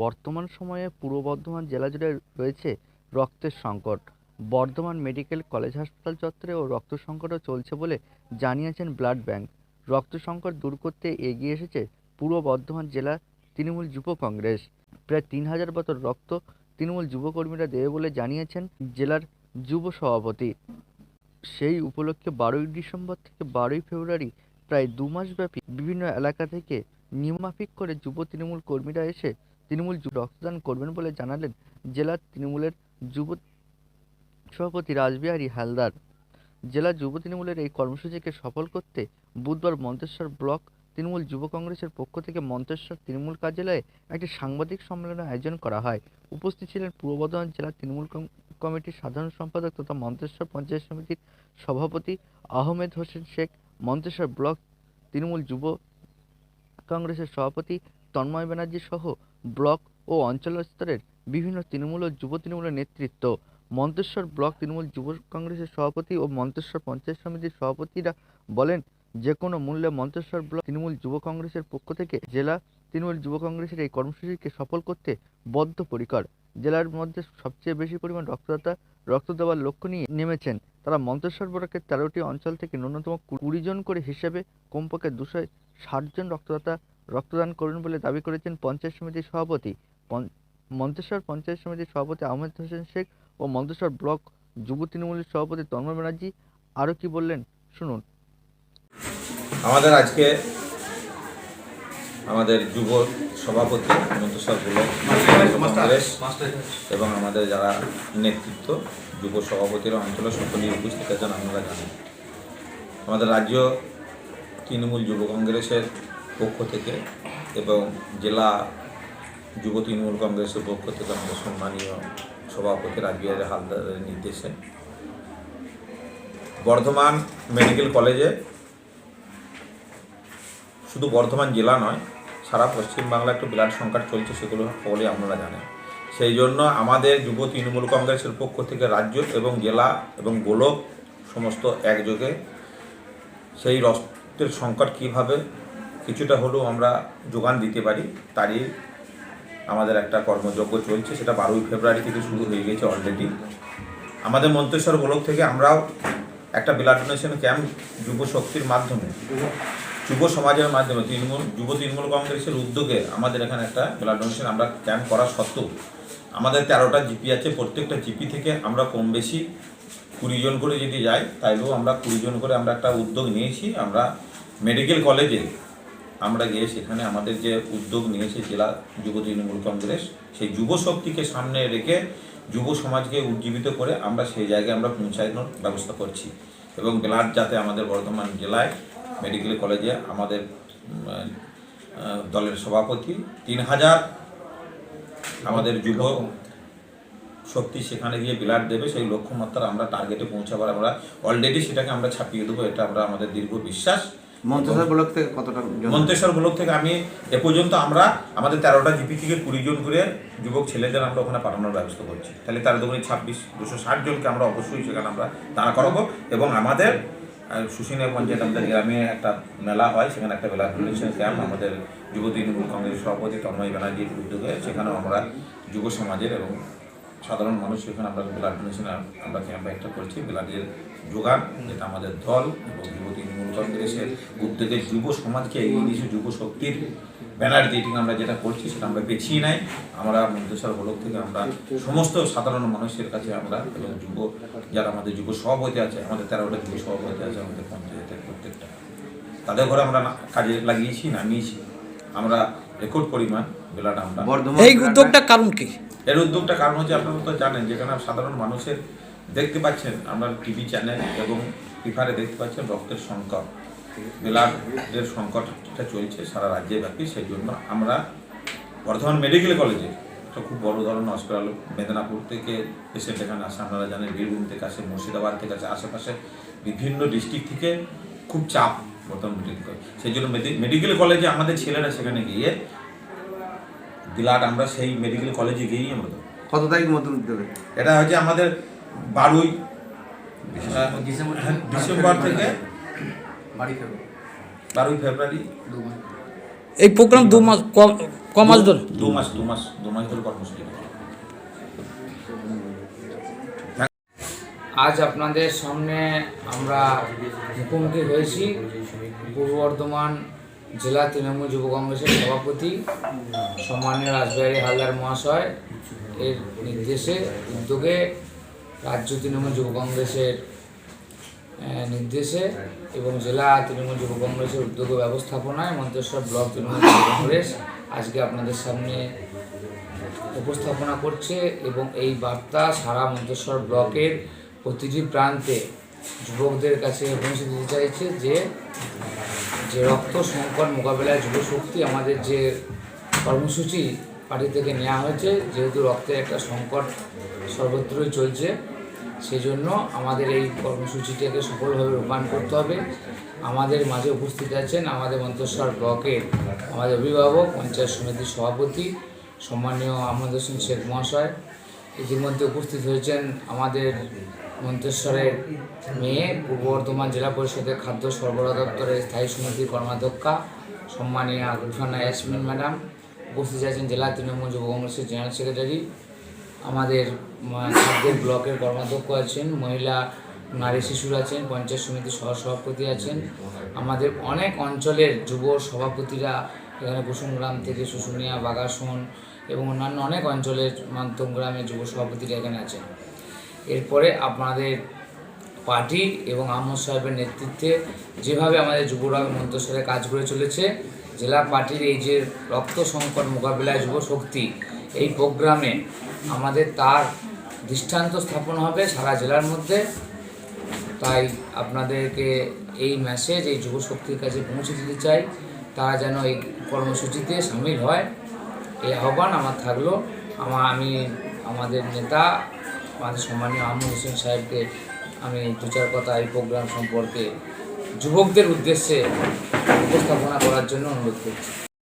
বর্তমান সময়ে পূর্ব বর্ধমান জেলা জুড়ে রয়েছে রক্তের সংকট। বর্ধমান মেডিকেল কলেজ হাসপাতাল চত্বরে ও রক্ত সংকটও চলছে বলে জানিয়েছেন ব্লাড ব্যাংক। রক্ত সংকট দূর করতে এগিয়ে এসেছে পূর্ব বর্ধমান জেলা তৃণমূল যুব কংগ্রেস। প্রায় তিন হাজার বোতল রক্ত তৃণমূল যুবকর্মীরা দেবে বলে জানিয়েছেন জেলার যুব সভাপতি। সেই উপলক্ষে বারোই ডিসেম্বর থেকে বারোই ফেব্রুয়ারি প্রায় দু মাসব্যাপী বিভিন্ন এলাকা থেকে নিয়মমাফিক করে যুব তৃণমূল কর্মীরা এসে তৃণমূল রক্তদান করবেন বলে জানালেন জেলার তৃণমূলের যুব সভাপতি রাসবিহারী হালদার। জেলা যুব তৃণমূলের এই কর্মসূচিকে সফল করতে বুধবার মন্তেশ্বর ব্লক তৃণমূল যুব কংগ্রেসের পক্ষ থেকে মন্তেশ্বর তৃণমূল কার্যালয়ে একটি সাংবাদিক সম্মেলনের আয়োজন করা হয়। উপস্থিত ছিলেন পূর্ব বর্ধমান জেলা তৃণমূল কমিটির সাধারণ সম্পাদক তথা মন্তেশ্বর পঞ্চায়েত সমিতির সভাপতি আহমেদ হোসেন শেখ, মন্তেশ্বর ব্লক তৃণমূল যুব কংগ্রেসের সভাপতি তন্ময় ব্যানার্জি সহ ব্লক ও অঞ্চল স্তরের বিভিন্ন তৃণমূল ও যুব তৃণমূলের নেতৃত্ব। মন্তেশ্বর ব্লক তৃণমূল যুব কংগ্রেসের সভাপতি ও মন্তেশ্বর পঞ্চায়েত সমিতির সভাপতিরা বলেন যে কোনো মূল্যে মন্তেশ্বর ব্লক তৃণমূল যুব কংগ্রেসের পক্ষ থেকে জেলা তৃণমূল যুব কংগ্রেসের এই কর্মসূচিকে সফল করতে বদ্ধপরিকর। জেলার মধ্যে সবচেয়ে বেশি পরিমাণ রক্তদাতা, রক্ত দেওয়ার লক্ষ্য নিয়ে নেমেছেন। তারা মন্তেশ্বর ব্লকের তেরোটি অঞ্চল থেকে ন্যূনতম কুড়ি জন করে হিসেবে কমপক্ষে দুশো ষাট জন রক্তদাতা রক্তদান করুন বলে দাবি করেছেন পঞ্চায়েত সমিতির সভাপতি। মন্তেশ্বর পঞ্চায়েত সমিতির সভাপতি আহমেদ হোসেন শেখ ও মন্তেশ্বর ব্লক যুব তৃণমূলের সভাপতি তন্ময় ব্যানার্জি। আরও কি বললেন? শুনুন। আমাদের আজকে আমাদের যুব সভাপতি মন্তেশ্বর ব্লক এবং আমাদের যারা নেতৃত্ব, যুব সভাপতিরা, অঞ্চলের সকলেই উপস্থিত আছেন জানেন। আমাদের রাজ্য তৃণমূল যুব কংগ্রেসের পক্ষ থেকে এবং জেলা যুব তৃণমূল কংগ্রেসের পক্ষ থেকে আমাদের সম্মানীয় সভাপতি রাজবিহারী হালদারের নির্দেশে বর্ধমান মেডিকেল কলেজে শুধু বর্ধমান জেলা নয়, সারা পশ্চিমবাংলা একটু বিরাট সংকট চলছে সেগুলো সকলেই আপনারা জানেন। সেই জন্য আমাদের যুব তৃণমূল কংগ্রেসের পক্ষ থেকে রাজ্য এবং জেলা এবং গোলক সমস্ত একযোগে সেই রক্তের সংকট কীভাবে কিছুটা হলেও আমরা যোগান দিতে পারি, তারই আমাদের একটা কর্মযজ্ঞ চলছে, সেটা বারোই ফেব্রুয়ারি থেকে শুরু হয়ে গেছে অলরেডি আমাদের মন্তেশ্বর ব্লক থেকে আমরাও একটা ব্লাড ডোনেশন ক্যাম্প যুব শক্তির মাধ্যমে, যুব সমাজের মাধ্যমে, তৃণমূল, যুব তৃণমূল কংগ্রেসের উদ্যোগে আমাদের এখানে একটা ব্লাড ডোনেশন আমরা ক্যাম্প করা সত্ত্বেও, আমাদের তেরোটা জিপি আছে, প্রত্যেকটা জিপি থেকে আমরা কম বেশি কুড়ি জন করে যদি যাই তাইলেও আমরা কুড়ি জন করে আমরা একটা উদ্যোগ নিয়েছি, আমরা মেডিকেল কলেজে আমরা গিয়ে সেখানে আমাদের যে উদ্যোগ নিয়েছে জেলা যুব তৃণমূল কংগ্রেস, সেই যুব শক্তিকে সামনে রেখে যুব সমাজকে উজ্জীবিত করে আমরা সেই জায়গায় আমরা পৌঁছানোর ব্যবস্থা করছি। এবং ব্লাড যাতে আমাদের বর্ধমান জেলায়, মেডিকেল কলেজে আমাদের দলের সভাপতি, তিন হাজার আমাদের যুব শক্তি সেখানে গিয়ে ব্লাড দেবে, সেই লক্ষ্যমাত্রা আমরা টার্গেটে পৌঁছাবার আমরা অলরেডি সেটাকে আমরা ছাপিয়ে দেবো, এটা আমরা আমাদের দীর্ঘ বিশ্বাস। মন্ত্রিসভা ব্লক থেকে কতটা? মন্তেশ্বর ব্লক থেকে আমি এ পর্যন্ত আমরা আমাদের তেরোটা জিপি থেকে কুড়ি জন করে যুবক ছেলেদের আমরা ওখানে পাঠানোর ব্যবস্থা করছি তাহলে তেরো দুগুণে ছাব্বিশ, দুশো ষাট জনকে আমরা অবশ্যই সেখানে আমরা দাঁড়া করাবো এবং আমাদের শুশুনিয়া পঞ্চায়েত আমাদের গ্রামে একটা মেলা হয়, সেখানে একটা মেলা ক্যাম্প আমাদের যুব তৃণমূল কংগ্রেস সভাপতি তন্ময় ব্যানার্জির উদ্যোগে সেখানেও আমরা যুব সমাজের এবং সাধারণ মানুষ সেখানে আমরা ব্লাড ডোনেশন আমরা ক্যাম্প একটা করছি ব্লাডের যোগান, যেটা আমাদের দল এবং যুব তৃণমূল কংগ্রেসের উদ্যোগে যুব সমাজকে এগিয়ে দিয়েছে যুব শক্তির ব্যানার দিয়ে আমরা যেটা করছি সেটা আমরা পেছিয়ে নাই। আমরা মন্তেশ্বর ব্লক থেকে আমরা সমস্ত সাধারণ মানুষের কাছে আমরা এবং যুব, যারা আমাদের যুব সভাপতি আছে, আমাদের তেরোটা যুব সভাপতি আছে আমাদের পঞ্চায়েতের প্রত্যেকটা। তাদের ঘরে আমরা কাজে লাগিয়েছি, নামিয়েছি। আমরা রেকর্ড পরিমাণ ব্লাড আমরা এই উদ্যোগটার কারণ কি? এর উদ্যোগটা কারণ হচ্ছে আপনারা তো জানেন যেখানে সাধারণ মানুষের দেখতে পাচ্ছেন আমরা টিভি চ্যানেল এবং পেপারে দেখতে পাচ্ছেন রক্তের সংকট। ব্লাডের সংকটটা চলছে সারা রাজ্যে ব্যাপী সেই জন্য আমরা বর্ধমান মেডিকেল কলেজে একটা খুব বড় ধরনের হসপিটাল মেদিনীপুর থেকে পেশেন্ট এখানে আসে আপনারা জানেন বীরভূম থেকে আসে মুর্শিদাবাদ থেকে আসে আশেপাশে বিভিন্ন ডিস্ট্রিক্ট থেকে খুব চাপ বর্তমান মেডিকেল কলেজ সেই জন্য মেডিকেল কলেজে আমাদের ছেলেরা সেখানে গিয়ে ব্লাড আমরা সেই মেডিকেল কলেজে গিয়েই আমরা দেবো। কত তারিখ মতন দেবে এটা হচ্ছে আমাদের বারোই হ্যাঁ, ডিসেম্বর থেকে বারোই ফেব্রুয়ারি। এই প্রোগ্রাম দু মাস ক মাস ধরে? দু মাস দু মাস দু মাস ধরে কর্মসূচি। আজ আপনাদের সামনে আমরা মুখোমুখি হয়েছি। পূর্ব বর্ধমান জেলা তৃণমূল যুব কংগ্রেসের সভাপতি সম্মানীয় রাজবিহারী হালদার মহাশয় এর নির্দেশে, উদ্যোগে রাজ্য তৃণমূল যুব কংগ্রেসের নির্দেশে এবং জেলা তৃণমূল যুব কংগ্রেসের উদ্যোগ ব্যবস্থাপনায় মন্তেশ্বর ব্লক তৃণমূল যুব কংগ্রেস আজকে আপনাদের সামনে উপস্থাপনা করছে এবং এই বার্তা সারা মন্তেশ্বর ব্লকের প্রতিটি প্রান্তে যুবকদের কাছে পৌঁছে দিতে চাইছে যে যে রক্ত সংকট মোকাবেলায় যুব শক্তি আমাদের যে কর্মসূচি পার্টি থেকে নেওয়া হয়েছে, যেহেতু রক্তের একটা সংকট সর্বত্রই চলছে সেই জন্য আমাদের এই কর্মসূচিটাকে সফলভাবে রূপায়ণ করতে হবে। আমাদের মাঝে উপস্থিত আছেন আমাদের মন্তেশ্বর ব্লকের আমাদের অভিভাবক, পঞ্চায়েত সমিতির সভাপতি সম্মানীয় আহমদ হোসেন শেখ মহাশয়। ইতিমধ্যে উপস্থিত হয়েছেন আমাদের মন্তেশ্বরের মেয়ে, পূর্ব বর্ধমান জেলা পরিষদের খাদ্য সরবরাহ দপ্তরের স্থায়ী সমিতির কর্মাধ্যক্ষা, সম্মানীয় গুলফানা ইয়াসমিন ম্যাডাম, উপস্থিত আছেন জেলা তৃণমূল যুব কংগ্রেসের জেনারেল সেক্রেটারি। আমাদের খাদ্যের ব্লকের কর্মাধ্যক্ষ আছেন, মহিলা, নারী শিশুরা আছেন, পঞ্চায়েত সমিতির সহসভাপতি আছেন। আমাদের অনেক অঞ্চলের যুব সভাপতিরা এখানে কুসুমগ্রাম থেকে শুশুনিয়া, বাগাসন এবং অন্যান্য অনেক অঞ্চলের মান্তম গ্রামের যুব সভাপতিরা এখানে আছেন। এরপরে আপনাদের পার্টি এবং আহমদ সাহেবের নেতৃত্বে যেভাবে আমাদের যুবরাগ মন্ত্রসরে কাজ করে চলেছে, জেলা পার্টির এই যে রক্ত সংকট মোকাবিলায় যুব শক্তি এই প্রোগ্রামে আমাদের তার দৃষ্টান্ত স্থাপন হবে সারা জেলার মধ্যে। তাই আপনাদেরকে এই মেসেজ এই যুব শক্তির কাছে পৌঁছে দিতে চাই। তারা যেন এই কর্মসূচিতে সামিল হয়। এই আহ্বান আমার থাকল। আমার আমি, আমাদের নেতা আমাদের সম্মানীয় আহমদ হোসেন সাহেবকে আমি দু চার কথা এই প্রোগ্রাম সম্পর্কে যুবকদের উদ্দেশ্যে উপস্থাপনা করার জন্য অনুরোধ করছি।